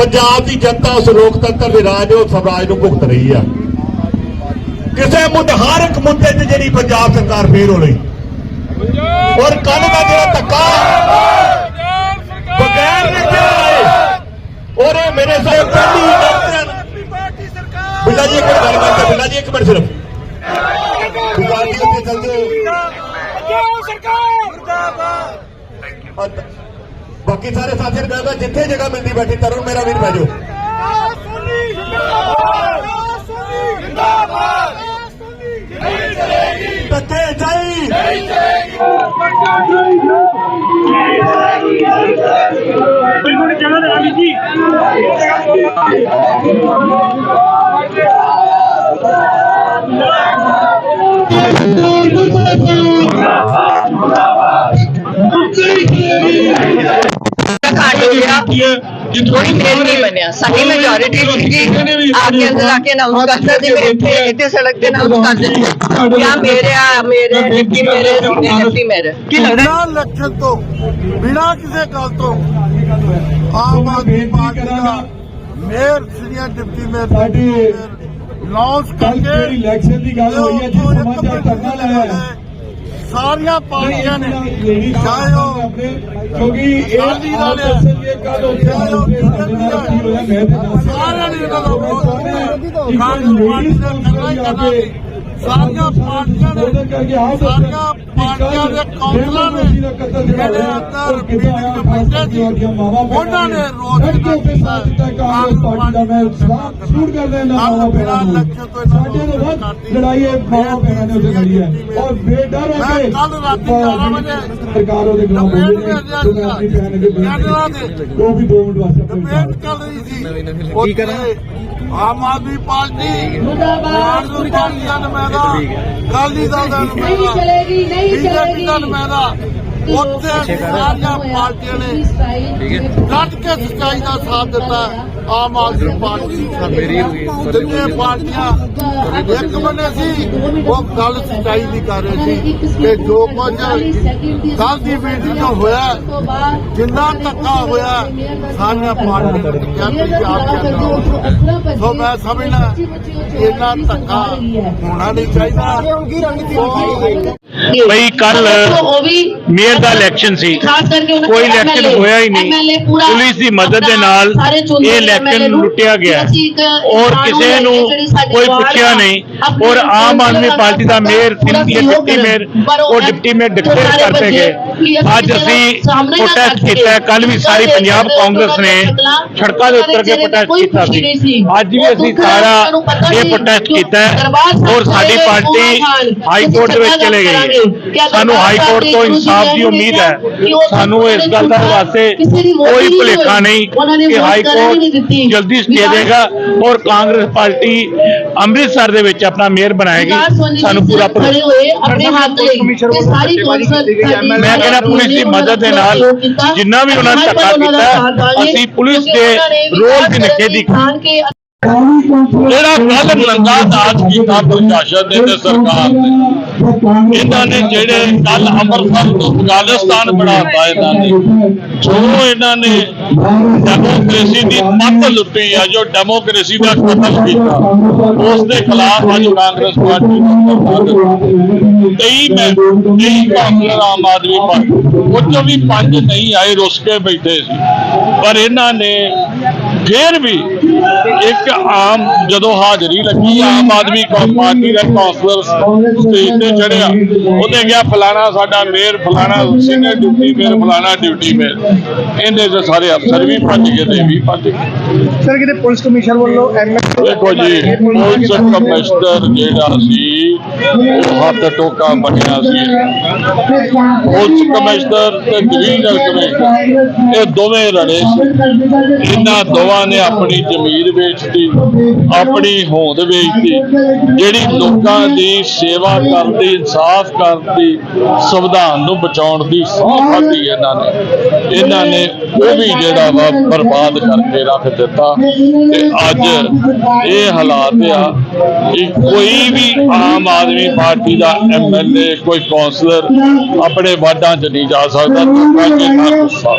ਪੰਜਾਬ ਦੀ ਜਨਤਾ ਉਸ ਲੋਕਤੰਤਰ ਦੇ ਰਾਜ ਉਹ ਸਵਰਾਜ ਨੂੰ ਭੁਗਤ ਰਹੀ ਆ। ਕਿਸੇ ਮੁੱਦੇ ਹਰ ਇੱਕ ਮੁੱਦੇ ਤੇ ਜਿਹੜੀ ਪੰਜਾਬ ਸਰਕਾਰ ਫੇਰ ਹੋ ਰਹੀ। ਔਰ ਕੱਲ ਦਾ ਜਿਹੜਾ ਧੱਕਾ ਬਗੈਰ ਆਏ ਔਰ ਇਹ ਮੇਰੇ ਸਾਹਮਣੇ ਪਹਿਲੀ ਬਿੱਲਾ ਜੀ ਇੱਕ ਮਿੰਟ ਗੱਲ ਕਰਦੇ ਬਿੱਲਾ ਜੀ ਇੱਕ ਮਿੰਟ ਸਿਰਫ। ਪਾਰਟੀ ਉੱਤੇ ਚੱਲਦੇ ਹੋ। ਅਤੇ ਬਾਕੀ ਸਾਰੇ ਸਾਥੀ ਨੂੰ ਕਹਦਾ ਜਿੱਥੇ ਜਗ੍ਹਾ ਮਿਲਦੀ ਬੈਠੀ ਤਰੁਣ ਮੇਰਾ ਵੀਰ ਬਹਿ ਜਾਓ। ਧੱਕੇ ਚਾਈ। ਬਿਲਕੁਲ ਜਗ੍ਹਾ ਤੇ ਜੀ। ਕੋਈ ਮੇਲ ਨਹੀਂ ਬਣਿਆ। ਸਾਡੀ ਮੈਜੋਰਿਟੀ ਸੀਗੀ। ਆਪ ਕੇ ਅੰਦਰ ਆ ਕੇ ਅਨਾਉਂਸ ਕਰਦਾ ਸੀ ਮੇਰੇ ਇੱਥੇ ਇੱਥੇ ਸੜਕ ਤੇ ਅਨਾਉਂਸ ਕਰ ਦਿੱਤੀ। ਕਿਆ ਮੇਰੇ ਮੇਰੇ ਡਿਪਟੀ ਮੇਰੇ ਡਿਪਟੀ ਮੇਰੇ। ਕੀ ਲੱਗਦਾ ਬਿਨਾਂ ਇਲੈਕਸ਼ਨ ਤੋਂ ਬਿਨਾਂ ਕਿਸੇ ਗੱਲ ਤੋਂ ਆਮ ਆਦਮੀ ਪਾਰਟੀ ਦਾ ਮੇਅਰ ਸੀਨੀਅਰ ਡਿਪਟੀ ਮੇਅਰ ਸਾਡੀ ਲਾਂਚ ਕਰਕੇ ਇਲੈਕਸ਼ਨ ਦੀ ਗੱਲ ਹੋਈ ਹੈ ਜੀ ਸਮਾਚਾਰ ਧਰਨਾ ਲਾਇਆ ਹੈ। ਸਾਰੀਆਂ ਪਾਰਟੀਆਂ ਨੇ। ਚਾਹੇ ਉਹ ਕਿਉਂਕਿ ਇਹ ਦਲ ਹੈ, ਦੱਸਣਗੇ ਕੱਲ ਉੱਥੇ ਸਾਡੇ ਸਾਰਿਆਂ ਨੇ ਇਹਨਾਂ ਦਾ ਵਿਰੋਧ ਕੀਤਾ। ਕਾਂਗਰਸ ਪਾਰਟੀ ਨੇ ਕਰਨਾ ਹੀ ਕਰਨਾ ਸੀ। ਸਾਰੀਆਂ ਪਾਰਟੀਆਂ ਨੇ ਸਾਰੀਆਂ ਪਾਰਟੀਆਂ ਦੇ ਕੌਂਸਲਰ ਨੇ ਜਿਹੜੇ ਅੰਦਰ ਮੀਟਿੰਗ ਚ ਬੈਠੇ ਸੀ ਉਹਨਾਂ ਨੇ ਰੋਜ਼ ਦਿੱਤਾ ਕਾਂਗਰਸ ਪਾਰਟੀ ਦਾ ਮੈਂ ਸਲਾਮ ਸ਼ੂਟ ਕਰਦੇ ਨਾ ਮਾਵਾ ਪੈਣਾ ਨੂੰ। ਸਾਡੇ ਨੂੰ ਵੱਧ ਲੜਾਈ ਹੈ। ਮਾਵਾ ਪੈਣਾ ਨੇ ਉੱਥੇ ਲੜੀ ਹੈ। ਔਰ ਬੇਡਰ ਹੋ ਕੇ ਕੱਲ੍ਹ ਰਾਤੀ ਗਿਆਰਾਂ ਵਜੇ ਸਰਕਾਰ ਉਹਦੇ ਖਿਲਾਫ ਬੋਲੀ। ਨੇ ਜੋ ਮੈਂ ਆਪਣੀ ਭੈਣ ਅੱਗੇ ਕੈਨੇਡਾ ਬੇਨਤੀ ਦੇ ਉਹ ਵੀ 2 ਮਿੰਟ ਵਾਸਤੇ ਆਪਣੀ ਡਿਬੇਟ ਚੱਲ ਰਹੀ ਸੀ। ਕੀ ਕਰਾਂ? ਆਮ ਆਦਮੀ ਪਾਰਟੀ ਮੁਰਦਾਬਾਦ ਪਾਰਟੀ ਦਾ ਨੁਮਾਇੰਦਾ ਅਕਾਲੀ ਦਲ ਦਾ ਨਹੀਂ ਨੁਮਾਇੰਦਾ ਚਲੇਗੀ ਨਹੀਂ ਬੀਜੇਪੀ ਚਲੇਗੀ। ਦਾ ਨੁਮਾਇੰਦਾ। ਉੱਥੇ ਸਾਰੀਆਂ ਪਾਰਟੀਆਂ ਨੇ ਡਟ ਕੇ ਸੱਚਾਈ ਦਾ ਸਾਥ ਦਿੱਤਾ ਆਮ ਆਦਮੀ ਪਾਰਟੀ ਮੇਰੀ ਜਿੰਨੇ ਪਾਰਟੀਆਂ ਇੱਕ ਬੰਨੇ ਸੀ ਉਹ ਗੱਲ ਸੱਚਾਈ ਦੀ ਕਰ ਰਹੇ ਸੀ ਕਿ ਜੋ ਕੁਝ ਕੱਲ ਦੀ ਮੀਟਿੰਗ ਹੋਇਆ ਜਿੰਨਾ ਧੱਕਾ ਹੋਇਆ ਸਾਰੀਆਂ ਪਾਰਟੀਆਂ ਨੇ ਕਿਹਾ ਕਿ ਆਪ ਕਰਨਾ ਸੋ ਮੈਂ ਸਮਝਦਾ ਇੰਨਾ ਧੱਕਾ ਹੋਣਾ ਨਹੀਂ ਚਾਹੀਦਾ ਬਈ ਕੱਲ ਉਹ ਵੀ ਮੇਅਰ ਦਾ ਇਲੈਕਸ਼ਨ ਸੀ। ਕੋਈ ਦੇ ਇਲੈਕਸ਼ਨ ਹੋਇਆ ਹੀ ਨਹੀਂ। ਪੁਲਿਸ ਦੀ ਮਦਦ ਦੇ ਨਾਲ ਇਹ ਇਲੈਕਸ਼ਨ ਲੁੱਟਿਆ ਗਿਆ। ਔਰ ਕਿਸੇ ਨੂੰ ਕੋਈ ਪੁੱਛਿਆ ਨਹੀਂ। ਔਰ ਆਮ ਆਦਮੀ ਪਾਰਟੀ ਦਾ ਮੇਅਰ ਸਿੰਧੀ ਸਹਿਯੋਗ ਡਿਪਟੀ ਮੇਅਰ ਉਹ ਡਿਪਟੀ ਮੇਅਰ ਡਿਕਲੇਅਰ ਕਰਤੇ ਗਏ। ਅੱਜ ਅਸੀਂ ਪ੍ਰੋਟੈਸਟ ਕੀਤਾ ਕੱਲ ਵੀ ਸਾਰੀ ਪੰਜਾਬ ਕਾਂਗਰਸ ਨੇ ਸੜਕਾਂ ਦੇ ਉੱਤਰ ਕੇ ਪ੍ਰੋਟੈਸਟ ਕੀਤਾ ਸੀ। ਅੱਜ ਵੀ ਅਸੀਂ ਸਾਰਾ ਇਹ ਪ੍ਰੋਟੈਸਟ ਕੀਤਾ ਔਰ ਸਾਡੀ ਪਾਰਟੀ ਹਾਈ ਕੋਰਟ ਵਿੱਚ ਸੱਚਾ ਚਲੇ ਗਈ। ਸਾਨੂੰ ਹਾਈ ਕੋਰਟ ਤੋਂ ਇਨਸਾਫ ਦੀ ਉਮੀਦ ਹੈ ਸਾਨੂੰ ਇਸ ਗੱਲ ਦਾ ਵਾਸਤੇ ਕੋਈ ਭੁਲੇਖਾ। ਨਹੀਂ ਕਿ ਹਾਈ ਦਿੱਤੀ। ਕੋਰਟ ਜਲਦੀ ਸਟੇ ਦੇਗਾ ਔਰ ਕਾਂਗਰਸ ਪਾਰਟੀ ਅੰਮ੍ਰਿਤਸਰ ਦੇ ਵਿੱਚ ਆਪਣਾ ਮੇਅਰ ਬਣਾਏਗੀ। ਸੋਨੀ ਪੂਰਾ ਮੈਂ ਕਹਿੰਦਾ ਪੁਲਿਸ ਦੀ ਮਦਦ ਦੇ ਨਾਲ ਜਿੰਨਾ ਵੀ ਉਹਨਾਂ ਨੇ ਧੱਕਾ ਕੀਤਾ ਅਸੀਂ ਪੁਲਿਸ ਦੇ ਰੋਲ ਦੀ ਨਿਖੇਧੀ ਕੀਤੀ ਜਿਹੜਾ ਕੱਲ ਨੰਗਾ ਨਾਚ ਕੀਤਾ ਪ੍ਰਸ਼ਾਸਨ ਨੇ ਤੇ ਸਰਕਾਰ ਨੇ ਇਹਨਾਂ ਨੇ ਜਿਹੜੇ ਕੱਲ ਅੰਮ੍ਰਿਤਸਰ ਤੋਂ ਅਫਗਾਨਿਸਤਾਨ ਬਣਾਤਾ ਇਹਨਾਂ ਨੇ, ਜੋ ਇਹਨਾਂ ਨੇ ਡੈਮੋਕ੍ਰੇਸੀ ਦੀ ਮੱਤ ਲੁੱਟੀ ਆ, ਜੋ ਡੈਮੋਕ੍ਰੇਸੀ ਦਾ ਕਤਲ ਕੀਤਾ, ਉਸ ਦੇ ਖਿਲਾਫ ਅੱਜ ਕਾਂਗਰਸ ਪਾਰਟੀ ਕਈ ਮੈਂ, ਕਈ ਕਾਂਗਰਸ ਆਮ ਆਦਮੀ ਪਾਰਟੀ, ਉਹ ਚੋਂ ਵੀ ਪੰਜ ਨਹੀਂ ਆਏ, ਰੁੱਸ ਕੇ ਬੈਠੇ ਸੀ। ਪਰ ਇਹਨਾਂ ਨੇ ਫਿਰ ਵੀ ਇੱਕ ਆਮ ਜਦੋਂ ਹਾਜ਼ਰੀ ਲੱਗੀ ਆਮ ਆਦਮੀ ਪਾਰਟੀ ਦਾ ਕੌਂਸਲਰ ਸਟੇਜ ਤੇ ਚੜਿਆ ਉਹਨੇ ਕਿਹਾ ਫਲਾਣਾ ਸਾਡਾ ਮੇਅਰ ਫਲਾਣਾ ਸੀਨੀਅਰ ਡਿਊਟੀ ਮੇਅਰ ਫਲਾਣਾ ਡਿਊਟੀ ਮੇਅਰ। ਇਹਦੇ ਤੇ ਸਾਰੇ ਅਫਸਰ ਵੀ ਭੱਜ ਗਏ ਤੇ ਵੀ ਭੱਜ ਗਏ। ਸਰ ਕਿਤੇ ਪੁਲਿਸ ਕਮਿਸ਼ਨ ਵੱਲੋਂ ਐਮਐਲ ਦੇਖੋ ਜੀ ਪੁਲਿਸ ਕਮਿਸ਼ਨਰ ਜਿਹੜਾ ਸੀ ਉਹ ਹੱਥ ਟੋਕਾ ਬਣਿਆ ਸੀ। ਪੁਲਿਸ ਕਮਿਸ਼ਨਰ ਤੇ ਡਿਵੀਜ਼ਨਲ ਕਮਿਸ਼ਨਰ ਇਹ ਦੋਵੇਂ ਲੜੇ ਸੀ। ਇਹਨਾਂ ਦੋਵਾਂ ਨੇ ਆਪਣੀ ਜ਼ਮੀਰ ਵੇਚਤੀ, ਆਪਣੀ ਹੋਂਦ ਵੇਚਤੀ, ਜਿਹੜੀ ਲੋਕਾਂ ਦੀ ਸੇਵਾ ਕਰਦੀ, ਇਨਸਾਫ ਕਰਦੀ, ਸੰਵਿਧਾਨ ਨੂੰ ਬਚਾਉਣ ਦੀ ਸਹੁੰ ਖਾਧੀ ਇਹਨਾਂ ਨੇ। ਇਹਨਾਂ ਨੇ ਉਹ ਵੀ ਜਿਹੜਾ ਵਾ ਬਰਬਾਦ ਕਰਕੇ ਰੱਖ ਦਿੱਤਾ। ਤੇ ਅੱਜ ਇਹ ਹਾਲਾਤ ਆ ਕਿ ਕੋਈ ਵੀ ਆਮ ਆਦਮੀ ਪਾਰਟੀ ਦਾ ਐਮਐਲਏ ਕੋਈ ਕੌਂਸਲਰ ਆਪਣੇ ਵਾਰਡਾਂ 'ਚ ਨਹੀਂ ਜਾ ਸਕਦਾ ਲੋਕਾਂ 'ਚ ਇੰਨਾ ਗੁੱਸਾ